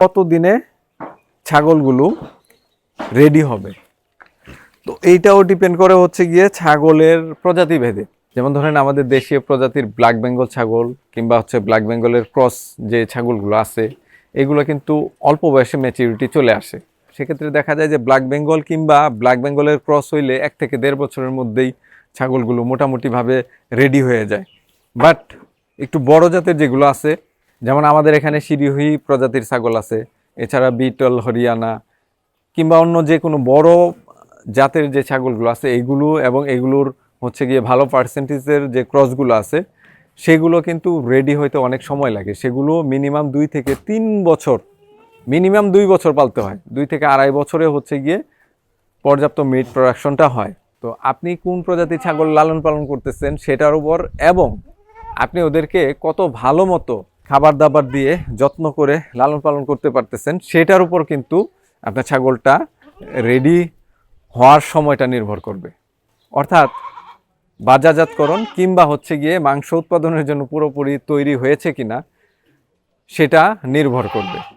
কতদিনে ছাগলগুলো রেডি হবে? তো এইটাও ডিপেন্ড করে হচ্ছে গিয়ে ছাগলের প্রজাতি ভেদে যেমন ধরেন আমাদের দেশীয় প্রজাতির ব্ল্যাক বেঙ্গল ছাগল কিংবা হচ্ছে ব্ল্যাক বেঙ্গলের ক্রস যে ছাগলগুলো আছে, এগুলো কিন্তু অল্প বয়সে ম্যাচিউরিটি চলে আসে। সেক্ষেত্রে দেখা যায় যে ব্ল্যাক বেঙ্গল কিংবা ব্ল্যাক বেঙ্গলের ক্রস হইলে এক থেকে দেড় বছরের মধ্যেই ছাগলগুলো মোটামুটিভাবে রেডি হয়ে যায়। বাট একটু বড় জাতের যেগুলো আছে যেমন আমাদের এখানে সিরিহি প্রজাতির ছাগল আছে, এছাড়া বিটল, হরিয়ানা, কিংবা অন্য যে কোনো বড় জাতের যে ছাগলগুলো আছে এইগুলো এবং এগুলোর হচ্ছে গিয়ে ভালো পার্সেন্টেজের যে ক্রসগুলো আছে, সেগুলো কিন্তু রেডি হইতে অনেক সময় লাগে। সেগুলো মিনিমাম দুই থেকে তিন বছর মিনিমাম দুই বছর পালতে হয়। দুই থেকে আড়াই বছরে হচ্ছে গিয়ে পর্যাপ্ত মিট প্রোডাকশনটা হয়। তো আপনি কোন প্রজাতির ছাগল লালন পালন করতেছেন সেটার উপর এবং আপনি ওদেরকে কত ভালো মতো খাবার দাবার দিয়ে যত্ন করে লালন পালন করতে পারতেছেন, সেটার উপর কিন্তু আপনার ছাগলটা রেডি হওয়ার সময়টা নির্ভর করবে। অর্থাৎ বাজারজাতকরণ কিংবা হচ্ছে গিয়ে মাংস উৎপাদনের জন্য পুরোপুরি তৈরি হয়েছে কিনা, সেটা নির্ভর করবে।